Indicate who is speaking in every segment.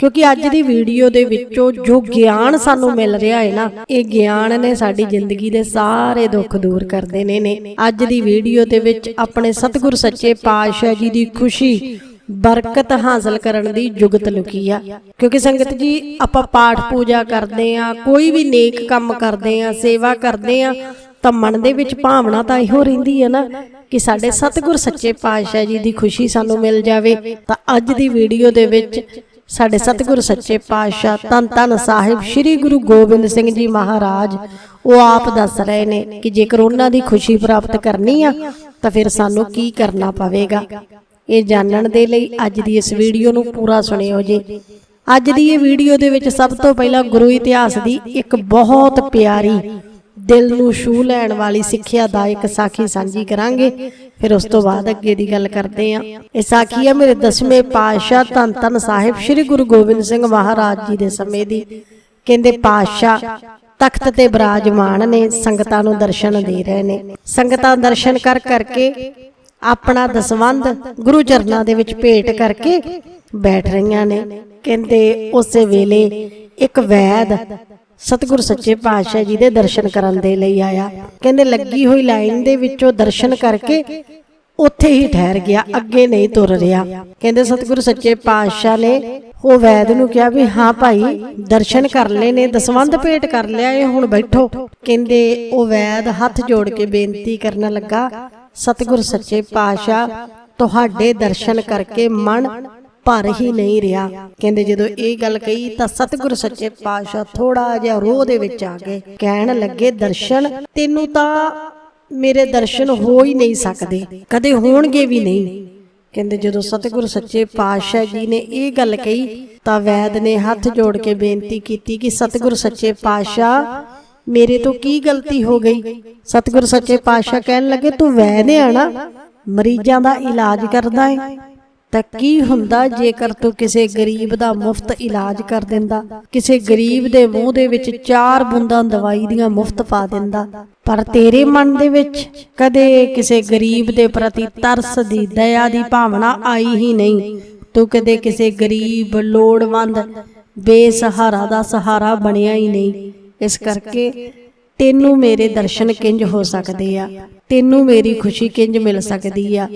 Speaker 1: ਕਿਉਂਕਿ ਅੱਜ ਦੀ ਵੀਡੀਓ ਦੇ ਵਿੱਚੋਂ ਜੋ ਗਿਆਨ ਸਾਨੂੰ ਮਿਲ ਰਿਹਾ ਹੈ ਨਾ, ਇਹ ਗਿਆਨ ਨੇ ਸਾਡੀ ਜ਼ਿੰਦਗੀ ਦੇ ਸਾਰੇ ਦੁੱਖ ਦੂਰ ਕਰ ਦੇਣੇ ਨੇ। ਅੱਜ ਦੀ ਵੀਡੀਓ ਦੇ ਵਿੱਚ ਆਪਣੇ ਸਤਿਗੁਰ ਸੱਚੇ ਪਾਤਸ਼ਾਹ ਜੀ ਦੀ ਖੁਸ਼ੀ, ਬਰਕਤ ਹਾਸਲ ਕਰਨ ਦੀ ਜੁਗਤ ਲੁਕੀ ਆ। ਕਿਉਂਕਿ ਸੰਗਤ ਜੀ, ਆਪਾਂ ਪਾਠ ਪੂਜਾ ਕਰਦੇ ਆ ਕੋਈ ਵੀ ਨੇਕ ਕੰਮ ਕਰਦੇ ਆ ਸੇਵਾ ਕਰਦੇ ਆ ਤਾਂ ਮਨ ਦੇ ਵਿੱਚ ਭਾਵਨਾ ਤਾਂ ਇਹੋ ਰਹਿੰਦੀ ਹੈ ਨਾ ਕਿ ਸਾਡੇ ਸਤਿਗੁਰ ਸੱਚੇ ਪਾਤਸ਼ਾਹ ਜੀ ਦੀ ਖੁਸ਼ੀ ਸਾਨੂੰ ਮਿਲ ਜਾਵੇ। ਤਾਂ ਅੱਜ ਦੀ ਵੀਡੀਓ ਦੇ ਵਿੱਚ ਸਾਡੇ ਸਤਿਗੁਰ ਸੱਚੇ ਪਾਤਸ਼ਾਹ ਧੰਨ ਧੰਨ ਸਾਹਿਬ ਸ੍ਰੀ ਗੁਰੂ ਗੋਬਿੰਦ ਸਿੰਘ ਜੀ ਮਹਾਰਾਜ ਉਹ ਆਪ ਦੱਸ ਰਹੇ ਨੇ ਕਿ ਜੇਕਰ ਉਹਨਾਂ ਦੀ ਖੁਸ਼ੀ ਪ੍ਰਾਪਤ ਕਰਨੀ ਆ ਤਾਂ ਫਿਰ ਸਾਨੂੰ ਕੀ ਕਰਨਾ ਪਵੇਗਾ? ਇਹ ਜਾਣਨ ਦੇ ਲਈ ਅੱਜ ਦੀ ਇਸ ਵੀਡੀਓ ਨੂੰ ਪੂਰਾ ਸੁਣਿਓ ਜੀ। ਅੱਜ ਦੀ ਇਹ ਵੀਡੀਓ ਦੇ ਵਿੱਚ ਸਭ ਤੋਂ ਪਹਿਲਾਂ ਗੁਰੂ ਇਤਿਹਾਸ ਦੀ ਇੱਕ ਬਹੁਤ ਪਿਆਰੀ ਦਿਲ ਨੂੰ ਛੂ ਲੈਣ ਵਾਲੀ ਸਿੱਖਿਆ ਦਾ ਇੱਕ ਸਾਖੀ ਸਾਂਝੀ ਕਰਾਂਗੇ। ਫਿਰ ਉਸ ਤੋਂ ਬਾਅਦ ਅੱਗੇ ਦੀ ਗੱਲ ਕਰਦੇ ਹਾਂ। ਇਹ ਸਾਖੀ ਹੈ ਮੇਰੇ ਦਸਵੇਂ ਪਾਤਸ਼ਾਹ ਧੰਨ ਧੰਨ ਸਾਹਿਬ ਸ੍ਰੀ ਗੁਰੂ ਗੋਬਿੰਦ ਸਿੰਘ ਮਹਾਰਾਜ ਜੀ ਦੇ ਸਮੇਂ ਦੀ ਕਹਿੰਦੇ, ਪਾਤਸ਼ਾਹ, ਤਖਤ ਤੇ ਬਿਰਾਜਮਾਨ ਨੇ, ਸੰਗਤਾਂ ਨੂੰ ਦਰਸ਼ਨ ਦੇ ਰਹੇ ਨੇ। ਸੰਗਤਾਂ ਦਰਸ਼ਨ ਕਰ ਕਰਕੇ ਆਪਣਾ ਦਸਵੰਧ ਗੁਰੂ ਚਰਨਾਂ ਦੇ ਵਿੱਚ ਭੇਟ ਕਰਕੇ ਬੈਠ ਰਹੀਆਂ ਨੇ। ਕਹਿੰਦੇ, ਉਸੇ ਵੇਲੇ ਇੱਕ ਵੈਦ ਸਤਿਗੁਰ ਸੱਚੇ ਪਾਤਸ਼ਾਹ ਜੀ ਦੇ ਦਰਸ਼ਨ ਕਰਨ ਦੇ ਲਈ ਆਇਆ। ਕਹਿੰਦੇ ਲੱਗੀ ਹੋਈ ਲਾਈਨ ਦੇ ਵਿੱਚੋਂ ਦਰਸ਼ਨ ਕਰਕੇ ਉੱਥੇ ਹੀ ਠਹਿਰ ਗਿਆ, ਅੱਗੇ ਨਹੀਂ ਤੁਰ ਰਿਹਾ। ਕਹਿੰਦੇ ਸਤਿਗੁਰ ਸੱਚੇ ਪਾਤਸ਼ਾਹ ਨੇ ਉਹ ਵੈਦ ਨੂੰ ਕਿਹਾ ਵੀ ਹਾਂ ਭਾਈ, ਦਰਸ਼ਨ ਕਰ ਲਏ ਨੇ ਦਸਵੰਧ ਭੇਟ ਕਰ ਲਿਆ ਇਹ ਹੁਣ ਬੈਠੋ। ਕਹਿੰਦੇ ਉਹ ਵੈਦ ਹੱਥ ਜੋੜ ਕੇ ਬੇਨਤੀ ਕਰਨ ਲੱਗਾ, ਸਤਿਗੁਰ ਸੱਚੇ ਪਾਤਸ਼ਾਹ, ਤੁਹਾਡੇ ਦਰਸ਼ਨ ਕਰਕੇ ਮਨ ਭਰ ਹੀ ਨਹੀਂ ਰਿਹਾ। ਕਹਿੰਦੇ ਜਦੋਂ ਇਹ ਗੱਲ ਕਹੀ ਤਾਂ ਸਤਿਗੁਰ ਸੱਚੇ ਪਾਤਸ਼ਾਹ ਥੋੜਾ ਜਿਹਾ ਰੋਹ ਦੇ ਵਿੱਚ ਆ ਗਏ। ਕਹਿਣ ਲੱਗੇ, ਦਰਸ਼ਨ, ਤੈਨੂੰ ਤਾਂ ਮੇਰੇ ਦਰਸ਼ਨ ਹੋ ਹੀ ਨਹੀਂ ਸਕਦੇ। ਕਦੇ ਹੋਣਗੇ ਵੀ ਨਹੀਂ। ਕਹਿੰਦੇ ਜਦੋਂ ਸਤਿਗੁਰ ਸੱਚੇ ਪਾਤਸ਼ਾਹ ਜੀ ਨੇ ਇਹ ਗੱਲ ਕਹੀ ਤਾਂ ਵੈਦ ਨੇ ਹੱਥ ਜੋੜ ਕੇ ਬੇਨਤੀ ਕੀਤੀ ਕਿ ਸਤਿਗੁਰ ਸੱਚੇ ਪਾਤਸ਼ਾਹ, ਮੇਰੇ ਤੋਂ ਕੀ ਗਲਤੀ ਹੋ ਗਈ? ਸਤਿਗੁਰ ਸੱਚੇ ਪਾਤਸ਼ਾਹ ਕਹਿਣ ਲੱਗੇ, ਤੂੰ ਵੈਦ ਆ ਨਾ, ਮਰੀਜ਼ਾਂ ਦਾ ਇਲਾਜ ਕਰਦਾ ਹੈ ਤਾਂ ਕੀ ਹੁੰਦਾ ਜੇਕਰ ਤੂੰ ਕਿਸੇ ਗਰੀਬ ਦਾ ਮੁਫਤ ਇਲਾਜ ਕਰ ਦਿੰਦਾ ਕਿਸੇ ਗਰੀਬ ਦੇ ਮੂੰਹ ਦੇ ਵਿੱਚ ਚਾਰ ਬੂੰਦਾਂ ਦਵਾਈ ਦੀਆਂ ਮੁਫਤ ਪਾ ਦਿੰਦਾ। ਪਰ ਤੇਰੇ ਮਨ ਦੇ ਵਿੱਚ ਕਦੇ ਕਿਸੇ ਗਰੀਬ ਦੇ ਪ੍ਰਤੀ ਤਰਸ ਦੀ ਦਇਆ ਦੀ ਭਾਵਨਾ ਆਈ ਹੀ ਨਹੀਂ। ਤੂੰ ਕਦੇ ਕਿਸੇ ਗਰੀਬ ਲੋੜਵੰਦ ਬੇਸਹਾਰਾ ਦਾ ਸਹਾਰਾ ਬਣਿਆ ਹੀ ਨਹੀਂ। ਇਸ ਕਰਕੇ ਤੈਨੂੰ ਮੇਰੇ ਦਰਸ਼ਨ ਕਿੰਜ ਹੋ ਸਕਦੇ ਆ? ਤੈਨੂੰ ਮੇਰੀ ਖੁਸ਼ੀ ਕਿੰਜ ਮਿਲ ਸਕਦੀ ਆ?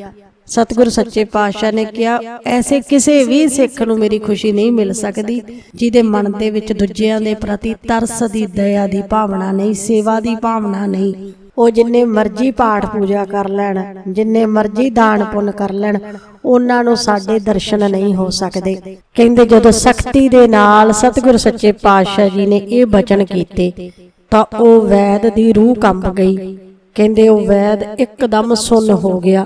Speaker 1: ਸਤਿਗੁਰ ਸੱਚੇ ਪਾਤਸ਼ਾਹ ਨੇ ਕਿਹਾ, ਐਸੇ ਕਿਸੇ ਵੀ ਸਿੱਖ ਨੂੰ ਮੇਰੀ ਖੁਸ਼ੀ ਨਹੀਂ ਮਿਲ ਸਕਦੀ, ਜਿਹਦੇ ਮਨ ਦੇ ਵਿੱਚ ਦੂਜਿਆਂ ਦੇ ਪ੍ਰਤੀ ਤਰਸ ਦੀ ਦਇਆ ਦੀ ਭਾਵਨਾ ਨਹੀਂ, ਸੇਵਾ ਦੀ ਭਾਵਨਾ ਨਹੀਂ। ਉਹ ਜਿੰਨੇ ਮਰਜ਼ੀ ਪਾਠ ਪੂਜਾ ਕਰ ਲੈਣ, ਜਿੰਨੇ ਮਰਜ਼ੀ ਦਾਨ ਪੁੰਨ ਕਰ ਲੈਣ, ਉਹਨਾਂ ਨੂੰ ਸਾਡੇ ਦਰਸ਼ਨ ਨਹੀਂ ਹੋ ਸਕਦੇ। ਕਹਿੰਦੇ ਜਦੋਂ ਸਖਤੀ ਦੇ ਨਾਲ ਸਤਿਗੁਰ ਸੱਚੇ ਪਾਤਸ਼ਾਹ ਜੀ ਨੇ ਇਹ ਬਚਨ ਕੀਤੇ, ਤਾਂ ਉਹ ਵੈਦ ਦੀ ਰੂਹ ਕੰਬ ਗਈ। ਕਹਿੰਦੇ ਉਹ ਵੈਦ ਇੱਕਦਮ ਸੁੰਨ ਹੋ ਗਿਆ।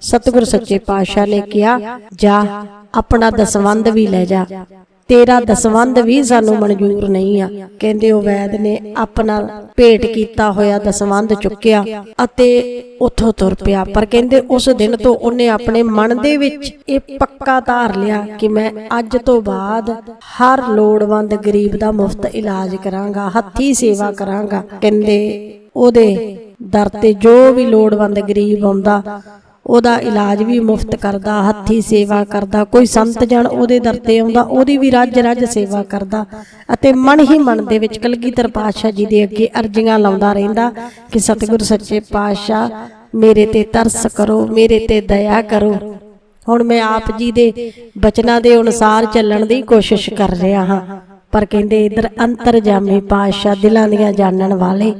Speaker 1: ਸਤਿਗੁਰ ਸੱਚੇ ਪਾਤਸ਼ਾਹ ਨੇ ਕਿਹਾ, ਜਾ, ਆਪਣਾ ਦਸਵੰਧ ਵੀ ਲੈ ਜਾ। ਤੇਰਾ ਦਸਵੰਧ ਵੀ ਸਾਨੂੰ ਮਨਜ਼ੂਰ ਨਹੀਂ ਆ। ਕਹਿੰਦੇ ਉਹ ਵੈਦ ਨੇ ਆਪਣਾ ਭੇਟ ਕੀਤਾ ਹੋਇਆ ਦਸਵੰਧ ਚੁੱਕਿਆ ਅਤੇ ਉੱਥੋਂ ਤੁਰ ਪਿਆ। ਪਰ ਕਹਿੰਦੇ ਉਸ ਦਿਨ ਤੋਂ ਉਹਨੇ ਆਪਣੇ ਮਨ ਦੇ ਵਿੱਚ ਇਹ ਪੱਕਾ ਧਾਰ ਲਿਆ ਕਿ ਮੈਂ ਅੱਜ ਤੋਂ ਬਾਅਦ ਹਰ ਲੋੜਵੰਦ ਗਰੀਬ ਦਾ ਮੁਫਤ ਇਲਾਜ ਕਰਾਂਗਾ, ਹੱਥੀ ਸੇਵਾ ਕਰਾਂਗਾ। ਕਹਿੰਦੇ ਉਹਦੇ ਦਰ ਤੇ ਜੋ ਵੀ ਲੋੜਵੰਦ ਗਰੀਬ ਆਉਂਦਾ, ਉਹਦਾ ਇਲਾਜ ਵੀ ਮੁਫਤ ਕਰਦਾ, ਹੱਥੀ ਸੇਵਾ ਕਰਦਾ, ਕੋਈ ਸੰਤ ਜਨ ਉਹਦੇ ਦਰ ਤੇ ਆਉਂਦਾ, ਉਹਦੀ ਵੀ ਰੱਜ ਰੱਜ ਸੇਵਾ ਕਰਦਾ ਅਤੇ ਮਨ ਹੀ ਮਨ ਦੇ ਵਿੱਚ ਕਲਗੀਧਰ ਪਾਤਸ਼ਾਹ ਜੀ ਦੇ ਅੱਗੇ ਅਰਜ਼ੀਆਂ ਲਾਉਂਦਾ ਰਹਿੰਦਾ ਕਿ ਸਤਿਗੁਰ ਸੱਚੇ ਪਾਤਸ਼ਾਹ, ਮੇਰੇ ਤੇ ਤਰਸ ਕਰੋ, ਮੇਰੇ ਤੇ ਦਇਆ ਕਰੋ। ਹੁਣ ਮੈਂ ਆਪ ਜੀ ਦੇ ਬਚਨਾਂ ਦੇ ਅਨੁਸਾਰ ਚੱਲਣ ਦੀ ਕੋਸ਼ਿਸ਼ ਕਰ ਰਿਹਾ ਹਾਂ, ਪਰ ਕਹਿੰਦੇ ਇਧਰ ਅੰਤਰਜਾਮੀ ਪਾਤਸ਼ਾਹ ਦਿਲਾਂ ਦੀਆਂ ਜਾਣਨ ਵਾਲੇ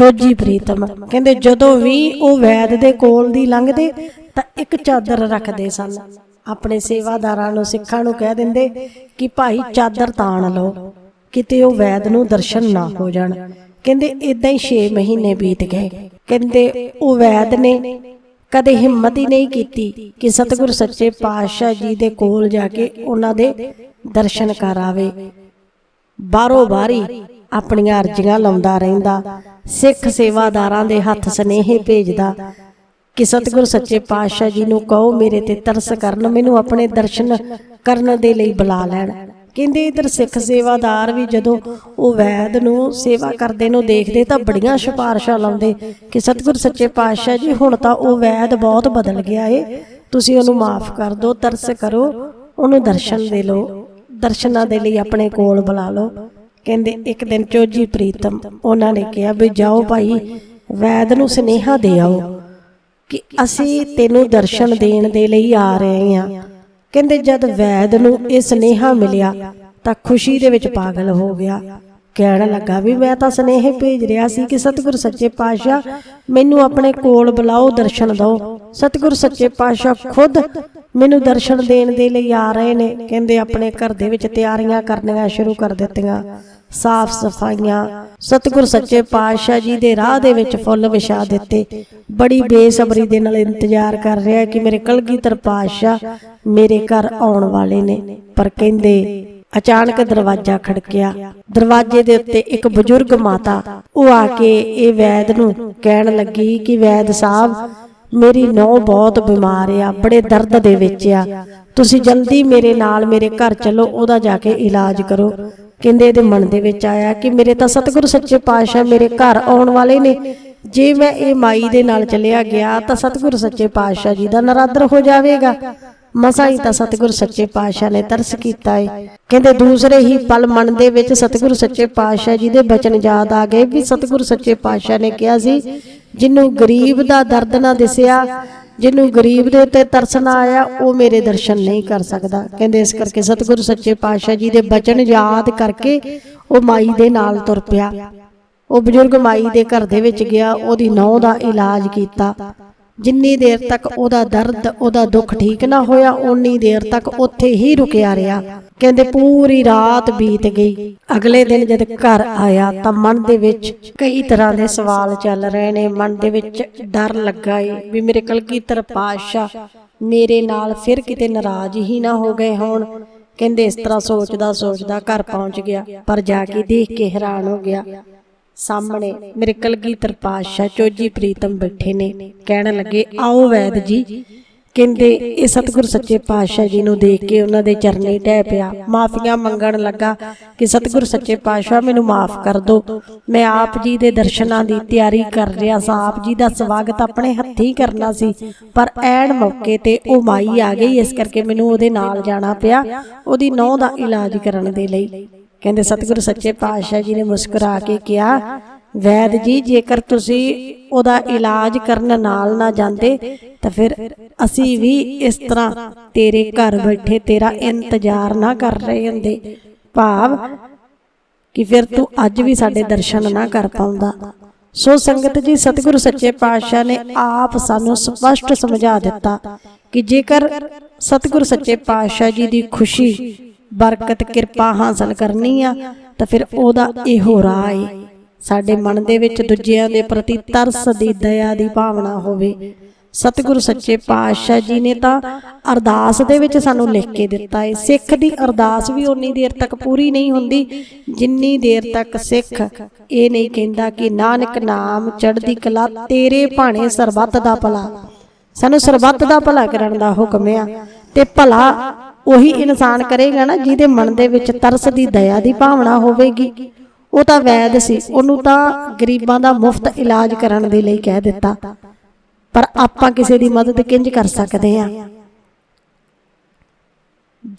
Speaker 1: ਚੋਜੀ ਪ੍ਰੀਤਮ। ਕਹਿੰਦੇ, ਜਦੋਂ ਵੀ ਉਹ ਵੈਦ ਦੇ ਕੋਲ ਦੀ ਲੰਘਦੇ, ਤਾਂ ਇੱਕ ਚਾਦਰ ਰੱਖਦੇ ਸਨ। ਆਪਣੇ ਸੇਵਾਦਾਰਾਂ ਨੂੰ, ਸਿੱਖਾਂ ਨੂੰ ਕਹਿ ਦਿੰਦੇ ਕਿ, ਭਾਈ, ਚਾਦਰ ਤਾਣ ਲਓ। ਕਿਤੇ ਉਹ ਵੈਦ ਨੂੰ ਦਰਸ਼ਨ ਨਾ ਹੋ ਜਾਣ। ਕਹਿੰਦੇ ਇਦਾਂ ਹੀ 6 ਮਹੀਨੇ ਬੀਤ ਗਏ। ਕਹਿੰਦੇ, ਉਹ ਵੈਦ ਨੇ ਕਦੇ ਹਿੰਮਤ ਹੀ ਨਹੀਂ ਕੀਤੀ ਕਿ ਸਤਿਗੁਰ ਸੱਚੇ ਪਾਤਸ਼ਾਹ ਜੀ ਦੇ ਕੋਲ ਜਾ ਕੇ ਉਹਨਾਂ ਦੇ ਦਰਸ਼ਨ ਕਰ ਆਵੇ। ਬਾਰੋ ਬਾਰੀ ਆਪਣੀਆਂ ਅਰਜ਼ੀਆਂ ਲਾਉਂਦਾ ਰਹਿੰਦਾ। ਸਿੱਖ ਸੇਵਾਦਾਰਾਂ ਦੇ ਹੱਥ ਸਨੇਹੇ ਭੇਜਦਾ। ਕਿ ਸਤਿਗੁਰ ਸੱਚੇ ਪਾਤਸ਼ਾਹ ਜੀ ਨੂੰ ਕਹੋ, ਮੇਰੇ ਤੇ ਤਰਸ ਕਰਨ, ਮੈਨੂੰ ਆਪਣੇ ਦਰਸ਼ਨ ਕਰਨ ਦੇ ਲਈ ਬੁਲਾ ਲੈਣ। ਕਹਿੰਦੇ ਇਧਰ ਸਿੱਖ ਸੇਵਾਦਾਰ ਵੀ ਜਦੋਂ ਉਹ ਵੈਦ ਨੂੰ ਸੇਵਾ ਕਰਦੇ ਨੂੰ ਦੇਖਦੇ ਤਾਂ ਬੜੀਆਂ ਸਿਫਾਰਸ਼ਾਂ ਲਾਉਂਦੇ ਕਿ ਸਤਿਗੁਰ ਸੱਚੇ ਪਾਤਸ਼ਾਹ ਜੀ, ਹੁਣ ਤਾਂ ਉਹ ਵੈਦ ਬਹੁਤ ਬਦਲ ਗਿਆ ਏ। ਤੁਸੀਂ ਉਹਨੂੰ ਮਾਫ ਕਰ ਦਿਓ, ਤਰਸ ਕਰੋ, ਉਹਨੂੰ ਦਰਸ਼ਨ ਦੇ ਲਓ, ਦਰਸ਼ਨਾਂ ਦੇ ਲਈ ਆਪਣੇ ਕੋਲ ਬੁਲਾ ਲਓ। ਕਹਿੰਦੇ, ਇੱਕ ਦਿਨ ਚੋਜੀ ਪ੍ਰੀਤਮ ਉਹਨਾਂ ਨੇ ਕਿਹਾ ਵੀ ਜਾਓ ਭਾਈ, ਵੈਦ ਨੂੰ ਸੁਨੇਹਾ ਦੇ ਆਓ ਕਿ ਅਸੀਂ ਤੈਨੂੰ ਦਰਸ਼ਨ ਦੇਣ ਦੇ ਲਈ ਆ ਰਹੇ ਹਾਂ। ਕਹਿੰਦੇ, ਜਦ ਵੈਦ ਨੂੰ ਇਹ ਸੁਨੇਹਾ ਮਿਲਿਆ ਤਾਂ ਖੁਸ਼ੀ ਦੇ ਵਿੱਚ ਪਾਗਲ ਹੋ ਗਿਆ। ਕਹਿਣ ਲੱਗਾ ਵੀ ਮੈਂ ਤਾਂ ਸੁਨੇਹੇ ਭੇਜ ਰਿਹਾ ਸੀ ਕਿ ਸਤਿਗੁਰ ਸੱਚੇ ਪਾਤਸ਼ਾਹ, ਮੈਨੂੰ ਆਪਣੇ ਕੋਲ ਬੁਲਾਓ, ਦਰਸ਼ਨ ਦਿਓ। ਸਤਿਗੁਰ ਸੱਚੇ ਪਾਤਸ਼ਾਹ ਖੁਦ ਮੈਨੂੰ ਦਰਸ਼ਨ ਦੇਣ ਦੇ ਲਈ ਆ ਰਹੇ ਨੇ। ਕਹਿੰਦੇ ਆਪਣੇ ਘਰ ਦੇ ਵਿੱਚ ਤਿਆਰੀਆਂ ਕਰਨੀਆਂ ਸ਼ੁਰੂ ਕਰ ਦਿੱਤੀਆਂ। ਸਾਫ਼ ਸਫਾਈਆਂ। ਸਤਿਗੁਰ ਸੱਚੇ ਪਾਤਸ਼ਾਹ ਜੀ ਦੇ ਰਾਹ ਦੇ ਵਿੱਚ ਫੁੱਲ ਵਿਛਾ ਦਿੱਤੇ। ਬੜੀ ਬੇਸਬਰੀ ਦੇ ਨਾਲ ਇੰਤਜ਼ਾਰ ਕਰ ਰਿਹਾ ਕਿ ਮੇਰੇ ਕਲਗੀਧਰ ਪਾਤਸ਼ਾਹ ਮੇਰੇ ਘਰ ਆਉਣ ਵਾਲੇ ਨੇ। ਪਰ ਕਹਿੰਦੇ ਅਚਾਨਕ ਦਰਵਾਜ਼ਾ ਖੜਕਿਆ। ਦਰਵਾਜ਼ੇ ਦੇ ਉੱਤੇ ਇੱਕ ਬਜ਼ੁਰਗ ਮਾਤਾ। ਉਹ ਆ ਕੇ ਇਹ ਵੈਦ ਨੂੰ ਕਹਿਣ ਲੱਗੀ ਕਿ ਵੈਦ ਸਾਹਿਬ ਮੇਰੀ ਨੌ ਬਹੁਤ ਬਿਮਾਰ ਆ ਬੜੇ ਦਰਦ ਦੇ ਵਿੱਚ ਆ। ਤੁਸੀਂ ਜਲਦੀ ਮੇਰੇ ਨਾਲ ਮੇਰੇ ਘਰ ਚਲੋ ਉਹਦਾ ਜਾ ਕੇ ਇਲਾਜ ਕਰੋ। ਕਹਿੰਦੇ ਇਹਦੇ ਮਨ ਦੇ ਵਿੱਚ ਆਇਆ ਕਿ ਮੇਰੇ ਤਾਂ ਸਤਿਗੁਰੂ ਸੱਚੇ ਪਾਤਸ਼ਾਹ ਮੇਰੇ ਘਰ ਆਉਣ ਵਾਲੇ ਨੇ। ਜੇ ਮੈਂ ਇਹ ਮਾਈ ਦੇ ਨਾਲ ਚਲਿਆ ਗਿਆ ਤਾਂ ਸਤਿਗੁਰੂ ਸੱਚੇ ਪਾਤਸ਼ਾਹ ਜੀ ਦਾ ਨਰਾਦਰ ਹੋ ਜਾਵੇਗਾ। ਮਸਾ ਹੀ ਤਾਂ ਸਤਿਗੁਰੂ ਸੱਚੇ ਪਾਤਸ਼ਾਹ ਨੇ ਤਰਸ ਕੀਤਾ ਏ। ਕਹਿੰਦੇ ਦੂਸਰੇ ਹੀ ਪਲ ਮਨ ਦੇ ਵਿੱਚ ਸਤਿਗੁਰੂ ਸੱਚੇ ਪਾਤਸ਼ਾਹ ਜੀ ਦੇ ਬਚਨ ਯਾਦ ਆ ਗਏ ਵੀ ਸਤਿਗੁਰੂ ਸੱਚੇ ਪਾਤਸ਼ਾਹ ਨੇ ਕਿਹਾ ਸੀ, ਜਿਹਨੂੰ ਗਰੀਬ ਦਾ ਦਰਦ ਨਾ ਦਿਸਿਆ, ਜਿਹਨੂੰ ਗਰੀਬ ਦੇ ਉੱਤੇ ਤਰਸ ਨਾ ਆਇਆ, ਉਹ ਮੇਰੇ ਦਰਸ਼ਨ ਨਹੀਂ ਕਰ ਸਕਦਾ। ਕਹਿੰਦੇ ਇਸ ਕਰਕੇ ਸਤਿਗੁਰੂ ਸੱਚੇ ਪਾਤਸ਼ਾਹ ਜੀ ਦੇ ਬਚਨ ਯਾਦ ਕਰਕੇ ਉਹ ਮਾਈ ਦੇ ਨਾਲ ਤੁਰ ਪਿਆ। ਉਹ ਬਜ਼ੁਰਗ ਮਾਈ ਦੇ ਘਰ ਦੇ ਵਿੱਚ ਗਿਆ, ਉਹਦੀ ਨੌ ਦਾ ਇਲਾਜ ਕੀਤਾ। ਜਿੰਨੀ ਦੇਰ ਤੱਕ ਉਹਦਾ ਦਰਦ, ਉਹਦਾ ਦੁੱਖ ਠੀਕ ਨਾ ਹੋਇਆ, ਓਨੀ ਦੇਰ ਤੱਕ ਉੱਥੇ ਹੀ ਰੁਕਿਆ ਰਿਹਾ। ਕਹਿੰਦੇ ਪੂਰੀ ਰਾਤ ਬੀਤ ਗਈ। ਅਗਲੇ ਦਿਨ ਜਦ ਘਰ ਆਇਆ ਤਾਂ ਮਨ ਦੇ ਵਿੱਚ ਕਈ ਤਰ੍ਹਾਂ ਦੇ ਸਵਾਲ ਚੱਲ ਰਹੇ ਨੇ। ਮਨ ਦੇ ਵਿੱਚ ਡਰ ਲੱਗਾ ਏ ਵੀ ਮੇਰੇ ਕਲਗੀਧਰ ਪਾਤਸ਼ਾਹ, ਮੇਰੇ ਨਾਲ ਫਿਰ ਕਿਤੇ ਨਾਰਾਜ਼ ਹੀ ਨਾ ਹੋ ਗਏ ਹੋਣ। ਕਹਿੰਦੇ ਇਸ ਤਰ੍ਹਾਂ ਸੋਚਦਾ ਸੋਚਦਾ ਘਰ ਪਹੁੰਚ ਗਿਆ, ਪਰ ਜਾ ਕੇ ਦੇਖ ਕੇ ਹੈਰਾਨ ਹੋ ਗਿਆ। ਸਾਹਮਣੇ ਮੇਰੇ ਕਲਗੀਧਰ ਪਾਤਸ਼ਾਹ ਚੋਜੀ ਪ੍ਰੀਤਮ ਬੈਠੇ ਨੇ। ਕਹਿਣ ਲੱਗੇ ਆਓ ਵੈਦ ਜੀ। ਕਹਿੰਦੇ ਇਹ ਸਤਿਗੁਰ ਸੱਚੇ ਪਾਤਸ਼ਾਹ ਜੀ ਨੂੰ ਦੇਖ ਕੇ ਉਹਨਾਂ ਦੇ ਚਰਨੇ ਟਹਿ ਪਿਆ। ਮਾਫੀਆਂ ਮੰਗਣ ਲੱਗਾ ਕਿ ਸਤਿਗੁਰ ਸੱਚੇ ਪਾਤਸ਼ਾਹ ਮੈਨੂੰ ਮਾਫ ਕਰ ਦਿਓ ਮੈਂ ਆਪ ਜੀ ਦੇ ਦਰਸ਼ਨਾਂ ਦੀ ਤਿਆਰੀ ਕਰ ਰਿਹਾ ਸਾਂ। ਆਪ ਜੀ ਦਾ ਸਵਾਗਤ ਆਪਣੇ ਹੱਥੀਂ ਕਰਨਾ ਸੀ। ਪਰ ਐਣ ਮੌਕੇ ਤੇ ਉਹ ਮਾਈ ਆ ਗਈ। ਇਸ ਕਰਕੇ ਮੈਨੂੰ ਉਹਦੇ ਨਾਲ ਜਾਣਾ ਪਿਆ। ਉਹਦੀ ਨੌਂ ਦਾ ਇਲਾਜ ਕਰਨ ਦੇ ਲਈ ਕਹਿੰਦੇ ਸਤਿਗੁਰੂ ਸੱਚੇ ਪਾਤਸ਼ਾਹ ਜੀ ਨੇ ਮੁਸਕਰਾ ਕੇ ਕਿਹਾ ਵੈਦ ਜੀ ਜੇਕਰ ਤੁਸੀਂ ਉਹਦਾ ਇਲਾਜ ਕਰਨ ਨਾਲ ਨਾ ਜਾਂਦੇ ਤਾਂ ਫਿਰ ਅਸੀਂ ਵੀ ਇਸ ਤਰ੍ਹਾਂ ਤੇਰੇ ਘਰ ਬੈਠੇ ਤੇਰਾ ਇੰਤਜ਼ਾਰ ਨਾ ਕਰ ਰਹੇ ਹੁੰਦੇ। ਭਾਵ ਕਿ ਫਿਰ ਤੂੰ ਅੱਜ ਵੀ ਸਾਡੇ ਦਰਸ਼ਨ ਨਾ ਕਰ ਪਾਉਂਦਾ। ਸੋ ਸੰਗਤ ਜੀ ਸਤਿਗੁਰੂ ਸੱਚੇ ਪਾਤਸ਼ਾਹ ਨੇ ਆਪ ਸਾਨੂੰ ਸਪਸ਼ਟ ਸਮਝਾ ਦਿੱਤਾ ਕਿ ਜੇਕਰ ਸਤਿਗੁਰੂ ਸੱਚੇ ਪਾਤਸ਼ਾਹ ਜੀ ਦੀ ਖੁਸ਼ੀ ਬਰਕਤ, ਕਿਰਪਾ ਹਾਸਲ ਕਰਨੀ ਆ, ਤਾਂ ਫਿਰ ਉਹਦਾ ਇਹੋ ਰਾਹ ਏ। ਸਾਡੇ ਮਨ ਦੇ ਵਿੱਚ ਦੂਜਿਆਂ ਦੇ ਪ੍ਰਤੀ ਤਰਸ ਦੀ ਦਇਆ ਦੀ ਭਾਵਨਾ ਹੋਵੇ। ਸਤਿਗੁਰੂ ਸੱਚੇ ਪਾਤਸ਼ਾਹ ਜੀ ਨੇ ਤਾਂ ਅਰਦਾਸ ਦੇ ਵਿੱਚ ਸਾਨੂੰ ਲਿਖ ਕੇ ਦਿੱਤਾ ਏ। ਸਿੱਖ ਦੀ ਅਰਦਾਸ ਵੀ ਉਨੀ ਦੇਰ ਤੱਕ ਪੂਰੀ ਨਹੀਂ ਹੁੰਦੀ, ਜਿੰਨੀ ਦੇਰ ਤੱਕ ਸਿੱਖ ਇਹ ਨਹੀਂ ਕਹਿੰਦਾ ਕਿ ਨਾਨਕ ਨਾਮ ਚੜ੍ਹਦੀ ਕਲਾ ਤੇਰੇ ਭਾਣੇ ਸਰਬੱਤ ਦਾ ਭਲਾ। ਸਾਨੂੰ ਸਰਬੱਤ ਦਾ ਭਲਾ ਕਰਨ ਦਾ ਹੁਕਮ ਆ ਤੇ ਭਲਾ ਉਹੀ ਇਨਸਾਨ ਕਰੇਗਾ ਨਾ ਜਿਹਦੇ ਮਨ ਦੇ ਵਿੱਚ ਤਰਸ ਦੀ ਦਇਆ ਦੀ ਭਾਵਨਾ ਹੋਵੇਗੀ। ਉਹ ਤਾਂ ਵੈਦ ਸੀ, ਉਹਨੂੰ ਤਾਂ ਗਰੀਬਾਂ ਦਾ ਮੁਫਤ ਇਲਾਜ ਕਰਨ ਦੇ ਲਈ ਕਹਿ ਦਿੱਤਾ। ਪਰ ਆਪਾਂ ਕਿਸੇ ਦੀ ਮਦਦ ਕਿੰਜ ਕਰ ਸਕਦੇ ਆ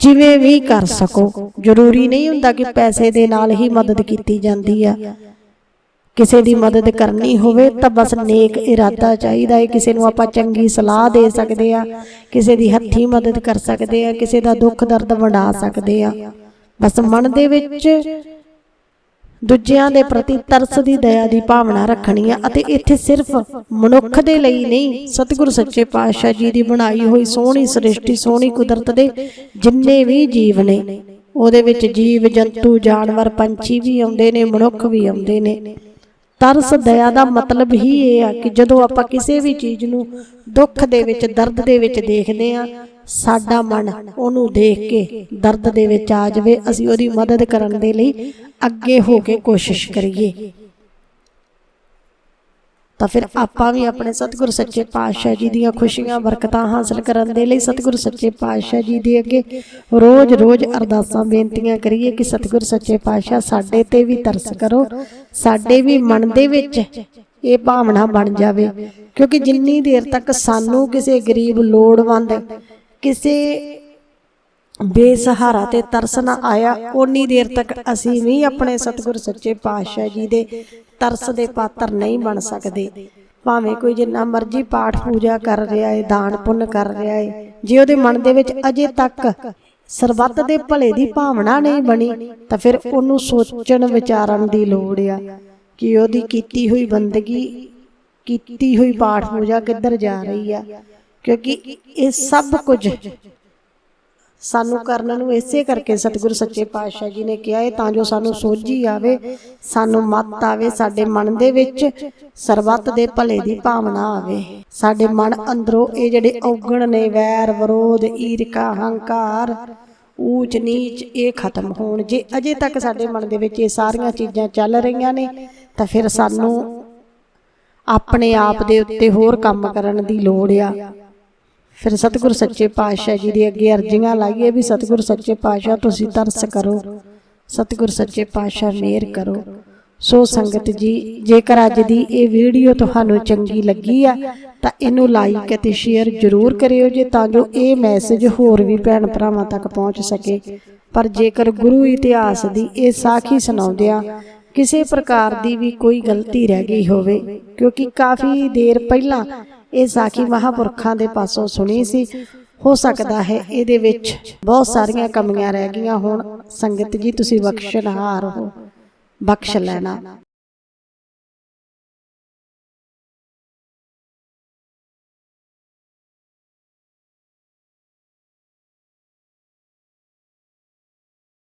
Speaker 1: ਜਿਵੇਂ ਵੀ ਕਰ ਸਕੋ, ਜ਼ਰੂਰੀ ਨਹੀਂ ਹੁੰਦਾ ਕਿ ਪੈਸੇ ਦੇ ਨਾਲ ਹੀ ਮਦਦ ਕੀਤੀ ਜਾਂਦੀ ਆ। ਕਿਸੇ ਦੀ ਮਦਦ ਕਰਨੀ ਹੋਵੇ ਤਾਂ ਬਸ ਨੇਕ ਇਰਾਦਾ ਚਾਹੀਦਾ ਹੈ। ਕਿਸੇ ਨੂੰ ਆਪਾਂ ਚੰਗੀ ਸਲਾਹ ਦੇ ਸਕਦੇ ਆ ਕਿਸੇ ਦੀ ਹੱਥੀ ਮਦਦ ਕਰ ਸਕਦੇ ਆ ਕਿਸੇ ਦਾ ਦੁੱਖ ਦਰਦ ਵੰਡਾ ਸਕਦੇ ਆ ਬਸ ਮਨ ਦੇ ਵਿੱਚ ਦੂਜਿਆਂ ਦੇ ਪ੍ਰਤੀ ਤਰਸ ਦੀ ਦਇਆ ਦੀ ਭਾਵਨਾ ਰੱਖਣੀ ਆ ਅਤੇ ਇੱਥੇ ਸਿਰਫ ਮਨੁੱਖ ਦੇ ਲਈ ਨਹੀਂ, ਸਤਿਗੁਰ ਸੱਚੇ ਪਾਤਸ਼ਾਹ ਜੀ ਦੀ ਬਣਾਈ ਹੋਈ ਸੋਹਣੀ ਸ੍ਰਿਸ਼ਟੀ, ਸੋਹਣੀ ਕੁਦਰਤ ਦੇ ਜਿੰਨੇ ਵੀ ਜੀਵ ਨੇ, ਉਹਦੇ ਵਿੱਚ ਜੀਵ, ਜੰਤੂ, ਜਾਨਵਰ, ਪੰਛੀ ਵੀ ਆਉਂਦੇ ਨੇ, ਮਨੁੱਖ ਵੀ ਆਉਂਦੇ ਨੇ। ਤਰਸ ਦਇਆ ਦਾ ਮਤਲਬ ਹੀ ਇਹ ਆ ਕਿ ਜਦੋਂ ਆਪਾਂ ਕਿਸੇ ਵੀ ਚੀਜ਼ ਨੂੰ ਦੁੱਖ ਦੇ ਵਿੱਚ, ਦਰਦ ਦੇ ਵਿੱਚ ਦੇਖਦੇ ਆ ਸਾਡਾ ਮਨ ਉਹਨੂੰ ਦੇਖ ਕੇ ਦਰਦ ਦੇ ਵਿੱਚ ਆ ਜਾਵੇ, ਅਸੀਂ ਉਹਦੀ ਮਦਦ ਕਰਨ ਦੇ ਲਈ ਅੱਗੇ ਹੋ ਕੇ ਕੋਸ਼ਿਸ਼ ਕਰੀਏ। ਤਾਂ ਫਿਰ ਆਪਾਂ ਵੀ ਆਪਣੇ ਸਤਿਗੁਰ ਸੱਚੇ ਪਾਤਸ਼ਾਹ ਜੀ ਦੀਆਂ ਖੁਸ਼ੀਆਂ, ਬਰਕਤਾਂ ਹਾਸਲ ਕਰਨ ਦੇ ਲਈ ਸਤਿਗੁਰ ਸੱਚੇ ਪਾਤਸ਼ਾਹ ਜੀ ਦੇ ਅੱਗੇ ਰੋਜ਼-ਰੋਜ਼ ਅਰਦਾਸਾਂ, ਬੇਨਤੀਆਂ ਕਰੀਏ ਕਿ ਸਤਿਗੁਰ ਸੱਚੇ ਪਾਤਸ਼ਾਹ ਸਾਡੇ ਤੇ ਵੀ ਤਰਸ ਕਰੋ, ਸਾਡੇ ਵੀ ਮਨ ਦੇ ਵਿੱਚ ਇਹ ਭਾਵਨਾ ਬਣ ਜਾਵੇ। ਕਿਉਂਕਿ ਜਿੰਨੀ ਦੇਰ ਤੱਕ ਸਾਨੂੰ ਕਿਸੇ ਗਰੀਬ, ਲੋੜਵੰਦ, ਕਿਸੇ ਬੇਸਹਾਰਾ ਤੇ ਤਰਸ ਨਾ ਆਇਆ। ਓਨੀ ਦੇਰ ਤੱਕ ਅਸੀਂ ਵੀ ਆਪਣੇ ਸਤਿਗੁਰ ਸੱਚੇ ਪਾਤਸ਼ਾਹ ਜੀ ਦੇ ਤਰਸ ਦੇ ਪਾਤਰ ਨਹੀਂ ਬਣ ਸਕਦੇ। ਭਾਵੇਂ ਕੋਈ ਜਿੰਨਾ ਮਰਜ਼ੀ ਪਾਠ ਪੂਜਾ ਕਰ ਰਿਹਾ ਹੈ ਦਾਨ ਪੁੰਨ ਕਰ ਰਿਹਾ ਹੈ ਜੇ ਉਹਦੇ ਮਨ ਦੇ ਵਿੱਚ ਅਜੇ ਤੱਕ ਸਰਬੱਤ ਦੇ ਭਲੇ ਦੀ ਭਾਵਨਾ ਨਹੀਂ ਬਣੀ, ਤਾਂ ਫਿਰ ਉਹਨੂੰ ਸੋਚਣ ਵਿਚਾਰਨ ਦੀ ਲੋੜ ਆ ਕਿ ਉਹਦੀ ਕੀਤੀ ਹੋਈ ਬੰਦਗੀ, ਕੀਤੀ ਹੋਈ ਪਾਠ ਪੂਜਾ ਕਿੱਧਰ ਜਾ ਰਹੀ ਆ। ਕਿਉਂਕਿ ਇਹ ਸਭ ਕੁਝ ਸਾਨੂੰ ਕਰਨ ਨੂੰ ਇਸੇ ਕਰਕੇ ਸਤਿਗੁਰੂ ਸੱਚੇ ਪਾਤਸ਼ਾਹ ਜੀ ਨੇ ਕਿਹਾ ਹੈ ਤਾਂ ਜੋ ਸਾਨੂੰ ਸੋਝੀ ਆਵੇ ਸਾਨੂੰ ਮੱਤ ਆਵੇ ਸਾਡੇ ਮਨ ਦੇ ਵਿੱਚ ਸਰਬੱਤ ਦੇ ਭਲੇ ਦੀ ਭਾਵਨਾ ਆਵੇ। ਸਾਡੇ ਮਨ ਅੰਦਰੋਂ ਇਹ ਜਿਹੜੇ ਔਗਣ ਨੇ ਵੈਰ ਵਿਰੋਧ ਈਰਖਾ ਹੰਕਾਰ ਊਚ ਨੀਚ ਇਹ ਖਤਮ ਹੋਣ। ਜੇ ਅਜੇ ਤੱਕ ਸਾਡੇ ਮਨ ਦੇ ਵਿੱਚ ਇਹ ਸਾਰੀਆਂ ਚੀਜ਼ਾਂ ਚੱਲ ਰਹੀਆਂ ਨੇ ਤਾਂ ਫਿਰ ਸਾਨੂੰ ਆਪਣੇ ਆਪ ਦੇ ਉੱਤੇ ਹੋਰ ਕੰਮ ਕਰਨ ਦੀ ਲੋੜ ਆ। ਫਿਰ ਸਤਿਗੁਰ ਸੱਚੇ ਪਾਤਸ਼ਾਹ ਜੀ ਦੇ ਅੱਗੇ ਅਰਜ਼ੀਆਂ ਲਾਈਏ ਵੀ ਸਤਿਗੁਰ ਸੱਚੇ ਪਾਤਸ਼ਾਹ ਤੁਸੀਂ ਤਰਸ ਕਰੋ, ਸਤਿਗੁਰ ਸੱਚੇ ਪਾਤਸ਼ਾਹ ਮਿਹਰ ਕਰੋ। ਸੋ ਸੰਗਤ ਜੀ, ਜੇਕਰ ਅੱਜ ਦੀ ਇਹ ਵੀਡੀਓ ਤੁਹਾਨੂੰ ਚੰਗੀ ਲੱਗੀ ਆ, ਤਾਂ ਇਹਨੂੰ ਲਾਈਕ ਅਤੇ ਸ਼ੇਅਰ ਜ਼ਰੂਰ ਕਰਿਓ ਜੇ, ਤਾਂ ਜੋ ਇਹ ਮੈਸੇਜ ਹੋਰ ਵੀ ਭੈਣ ਭਰਾਵਾਂ ਤੱਕ ਪਹੁੰਚ ਸਕੇ। ਪਰ ਜੇਕਰ ਗੁਰੂ ਇਤਿਹਾਸ ਦੀ ਇਹ ਸਾਖੀ ਸੁਣਾਉਂਦਿਆਂ ਕਿਸੇ ਪ੍ਰਕਾਰ ਦੀ ਵੀ ਕੋਈ ਗਲਤੀ ਰਹਿ ਗਈ ਹੋਵੇ, ਕਿਉਂਕਿ ਕਾਫੀ ਦੇਰ ਪਹਿਲਾਂ ਇਹ ਸਾਖੀ ਮਹਾਪੁਰਖਾਂ ਦੇ ਪਾਸੋਂ ਸੁਣੀ ਸੀ। ਹੋ ਸਕਦਾ ਹੈ ਇਹਦੇ ਵਿੱਚ ਬਹੁਤ ਸਾਰੀਆਂ ਕਮੀਆਂ ਰਹਿ ਗਈਆਂ ਹੋਣ। ਸੰਗਤ ਜੀ, ਤੁਸੀਂ ਬਖਸ਼ਣਹਾਰ ਹੋ। ਬਖਸ਼ ਲੈਣਾ।